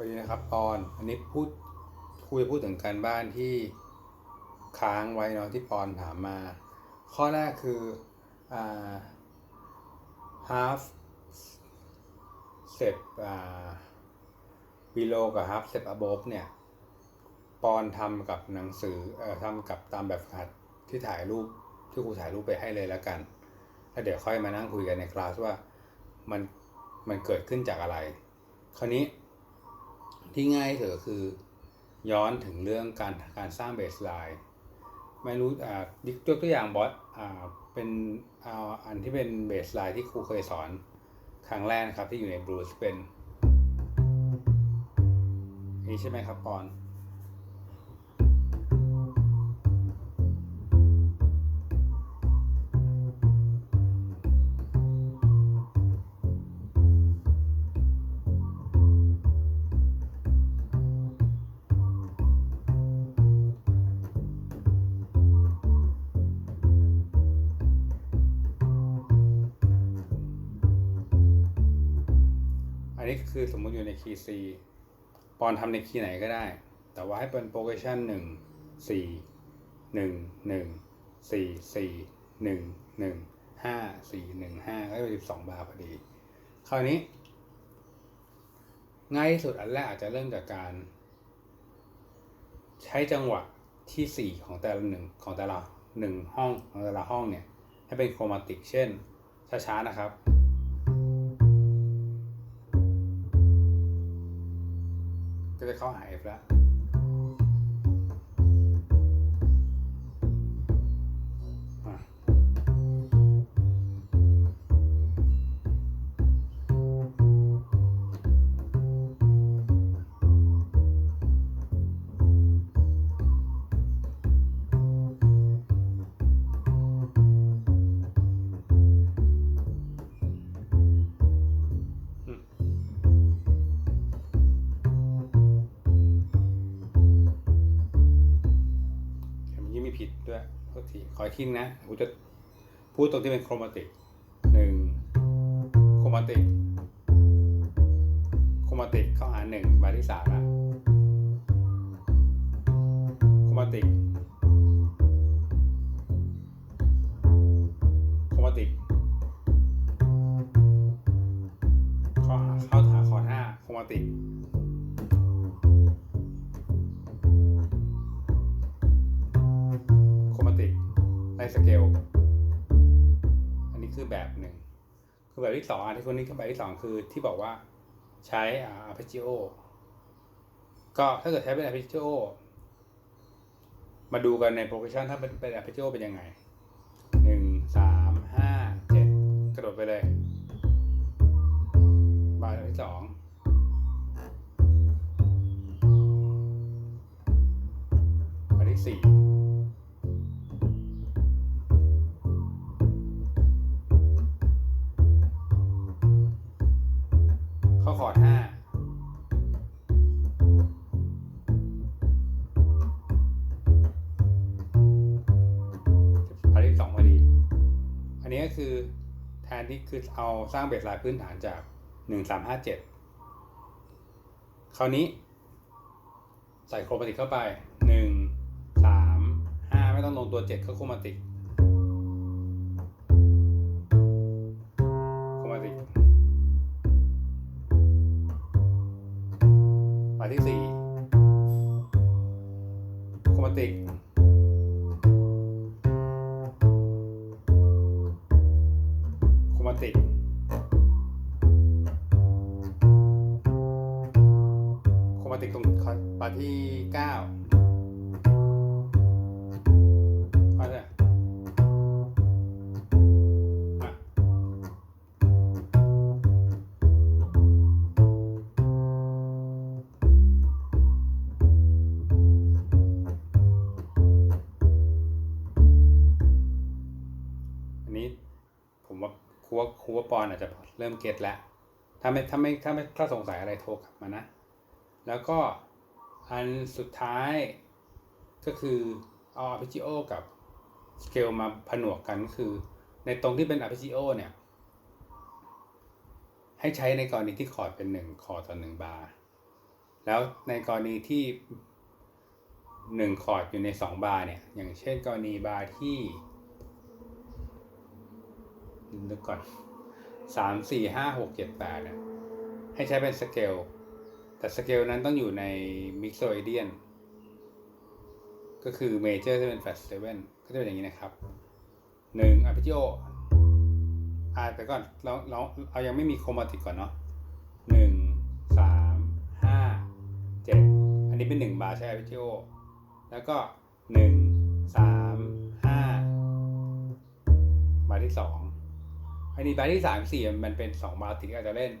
วัสดีนะครับปอนอันนี้พูดคุยพูดถึงการบ้านที่ค้างไว้เนาะที่ปอนถามมา ข้อแรกคืออ่า half step อ่า below กับ half step above เนี่ยปอนทำกับหนังสือเอ่อทำกับตามแบบฝึกหัดที่ถ่ายรูปที่ครูถ่ายรูปไปให้เลยแล้วกันแล้วเดี๋ยวค่อยมานั่งคุยกันในคลาสว่ามันมันเกิดขึ้นจากอะไร คราวนี้ ที่ง่ายที่สุดก็คือย้อนถึงเรื่องการการสร้างเบสไลน์ไม่รู้อ่ายกตัวอย่างบอสอ่าเป็นเอาอันที่เป็นเบสไลน์ที่ครูเคยสอนครั้งแรกนะครับที่อยู่ในบลูสเป็นนี่ใช่ไหมครับปอน นนี้คือสมมุติอยู่ในคีย์ C ปอนทำในคีย์ไหนก็ได้ แต่ว่าให้เป็นโปรเกชันหนึ่งสี่หนึ่งหนึ่งสี่สี่หนึ่งหนึ่งห้าสี่หนึ่งห้าก็เป็นสิบสองบาร์พอดี คราวนี้ง่ายที่สุดอันแรกอาจจะเริ่มจากการ ใช้จังหวะที่สี่ของแต่ละหนึ่งของแต่ละหนึ่งห้องของแต่ละห้องเนี่ย ให้เป็นโครมาติกเช่น ช้า ๆ นะครับ ก็จะเข้าหา F แล้ว ทษทีขออีกทีนะกูจะพูดตรงที่เป็นโครมาติกหนึ่งโครมาติกโครมาติกเข้าหาหนึ่งบาที่สามละโครมาติกโครมาติกเข้าหาเข้าหาคอร์ดห้าโครมาติก สเกล อันนี้คือแบบหนึ่ง คือแบบที่สองอันที่คนนี้คือแบบที่สองคือที่บอกว่าใช้อา arpeggio ก็ถ้าเกิดใช้เป็น arpeggio มาดูกันในโปร g กชันถ้าเป็นเป็น arpeggio เป็นยังไงหนึ่งสามห้าเจ็ดกระโดดไปเลย บาร์ที่สองบาร์ที่สี่ ก็คือแทนที่คือเอาสร้างเบสไลน์พื้นฐานจากหนึ่งสามห้าเจ็ดคราวนี้ ใส่โครมาติกเข้าไปหนึ่งสามห้าไม่ต้องลงตัวเจ็ดเข้าโครมาติก มาติกตรงบาร์ที่เก้าเอาเลยอะอันนี้ผมว่าครูว่าครูว่าปอนอาจจะเริ่มเก็ตแล้ว ถ้าไม่ถ้าไม่ถ้าไม่ถ้าสงสัยอะไรโทรกลับมานะ แล้วก็อันสุดท้ายก็คือเอา arpeggio กับ scale มาผนวกกันคือ ในตรงที่เป็น arpeggio เนี่ย ให้ใช้ในกรณีที่คอร์ดเป็นหนึ่งคอร์ดต่อหนึ่งบาร์แล้วในกรณีที่หนึ่งคอร์ดอยู่ในสองบาร์เนี่ย อย่างเช่นกรณีบาร์ที่นึกก่อนสามสี่ห้าหกเจ็ดแปดเนี่ยให้ใช้เป็นสเกล แต่สเกลนั้นต้องอยู่ในมิกโซ i เดียนก็คือเมเจอร์จะเป็นแฟลตเซเว่นก็จะเป็นอย่างนี้นะครับหนึ่งอาร์ p ิโออ่าแต่ก่อนเราเราเอายังไม่มีโครมาติกก่อนเนาะหนึ่งสามห้าเจ็ดอันนี้เป็นหนึ่งบาร์ใช้อาร์ p ิโอแล้วก็หนึ่งสามห้าบาร์ที่สองอันนี้บาร์ที่สามสี่มันเป็นสองบาร์ติดอาจจะเล่น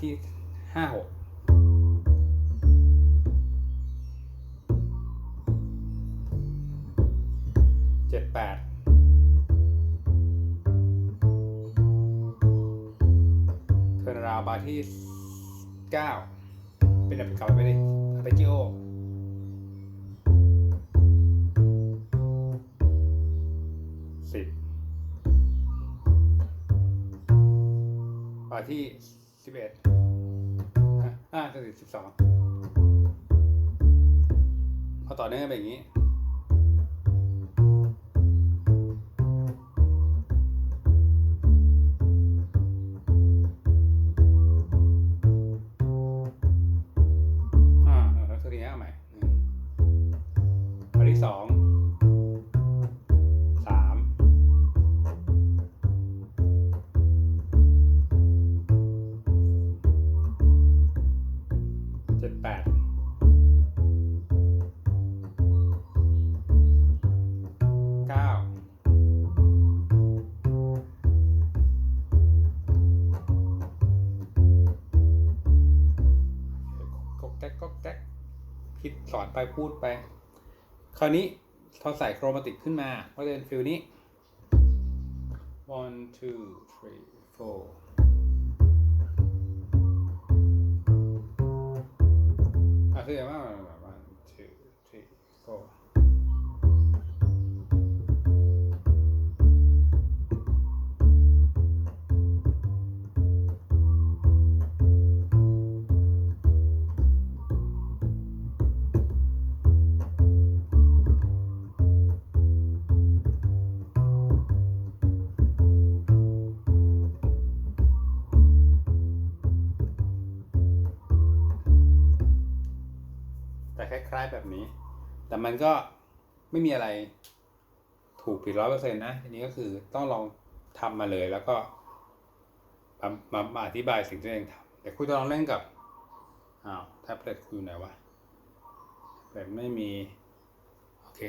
ที่ห้าหกเจ็ดแปดเทอร์นาราบาร์ที่เก้าเป็นแบบกลับไปเป็นอาร์เปจิโอสิบบาร์ที่ บเอ็ดอ่าจะถึงสิบสองพอต่อเนื่องกันไปอย่างนี้ สอนไปพูดไป คราวนี้ทอใส่โครมาติกขึ้นมา ก็จะเป็นฟิลนี้ one two three four อะคืออย่างว่า แบบนี้ แต่มันก็ไม่มีอะไรถูกผิดร้อยเปอร์เซ็นต์นะทีนี้ก็คือต้องลองทำมาเลยแล้วก็มามาอธิบายสิ่งที่ตัวเองทำเดี๋ยวคุณจะลองเล่นกับอ้าวแท็บเล็ตคุณอยู่ไหนวะแท็บเล็ตไม่มี โอเค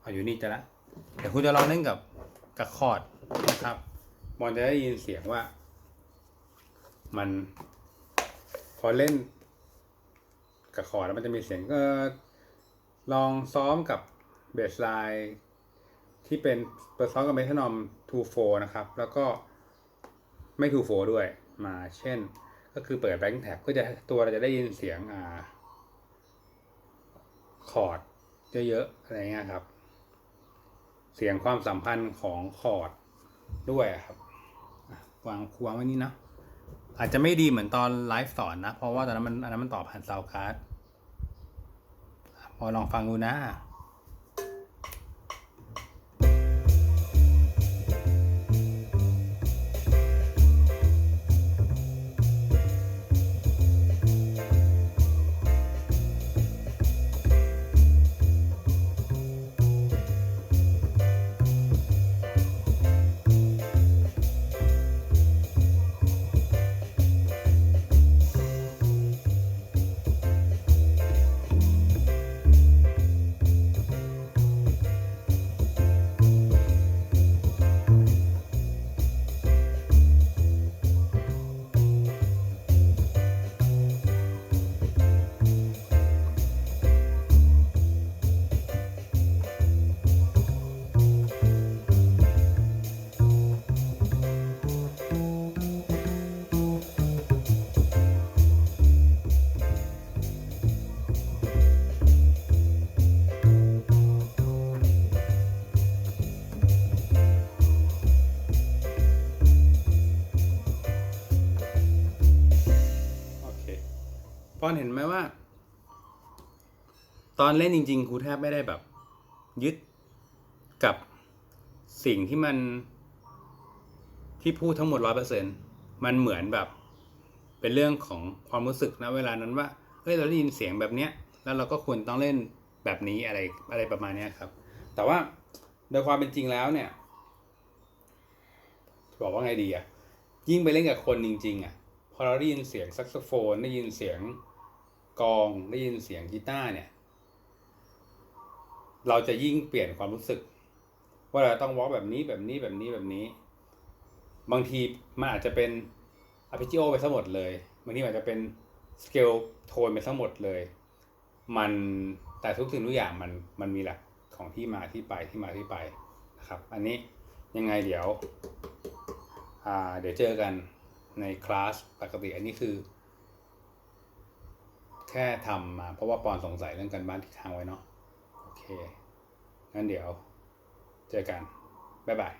เอาอยู่นี่จะละเดี๋ยวคุณจะลองเล่นกับกับคอร์ดนะครับบอลจะได้ยินเสียงว่า มันพอเล่น กับคอร์ดแล้วมันจะมีเสียงก็ลองซ้อมกับเบสไลน์ที่เป็นเปิดซ้อมกับเมทานอม2 4นะครับ แล้วก็ไม่2 4ด้วยมาเช่น ก็คือเปิดแบงค์แท็บก็จะตัวเราจะได้ยินเสียงอ่าคอร์ดเยอะๆอะไรเงี้ยครับ เสียงความสัมพันธ์ของคอร์ดด้วยครับวางวางไว้นี่เนะอาจจะไม่ดีเหมือนตอนไลฟ์สอนนะ เพราะว่าตอนนั้นมันอันนั้นมันต่อผ่านซาวการ์ด พอลองฟังดูนะ อนเห็นไหมว่า ตอนเล่นจริง ๆ ครูแทบไม่ได้แบบ ยึดกับสิ่งที่มันที่พูดทั้งหมดร้อยเปอร์เซ็นมันเหมือนแบบ เป็นเรื่องของความรู้สึกนะเวลานั้นว่าเฮ้ยเราได้ยินเสียงแบบเนี้ย แล้วเราก็ควรต้องเล่นแบบนี้อะไรอะไรประมาณเนี้ยครับ แต่ว่าโดยความเป็นจริงแล้วเนี่ยบอกว่าไงดีอะยิ่งไปเล่นกับคนจริง ๆอะพอเราได้ยินเสียงแซกโซโฟนได้ยินเสียง กองได้ยินเสียงกีตาร์เนี่ย เราจะยิ่งเปลี่ยนความรู้สึก ว่าเราต้องวอล์กแบบนี้แบบนี้แบบนี้แบบนี้ บางทีมันอาจจะเป็นอ p พ g โอไปทั้งหมดเลยบางทีอาจจะเป็นสเกลโทนไปทั้งหมดเลย มันแต่ทุกสิ่งทุกอย่างมันมันมีหลักของที่มาที่ไปที่มาที่ไปนะครับ อันนี้ยังไงเดี๋ยว อ่าเดี๋ยวเจอกันในคลาสปกติอันนี้คือ แค่ทำมา เพราะว่าปอนสงสัยเรื่องการบ้านที่ค้างไว้เนาะโอเคงั้นเดี๋ยว เจอกัน บ๊ายบาย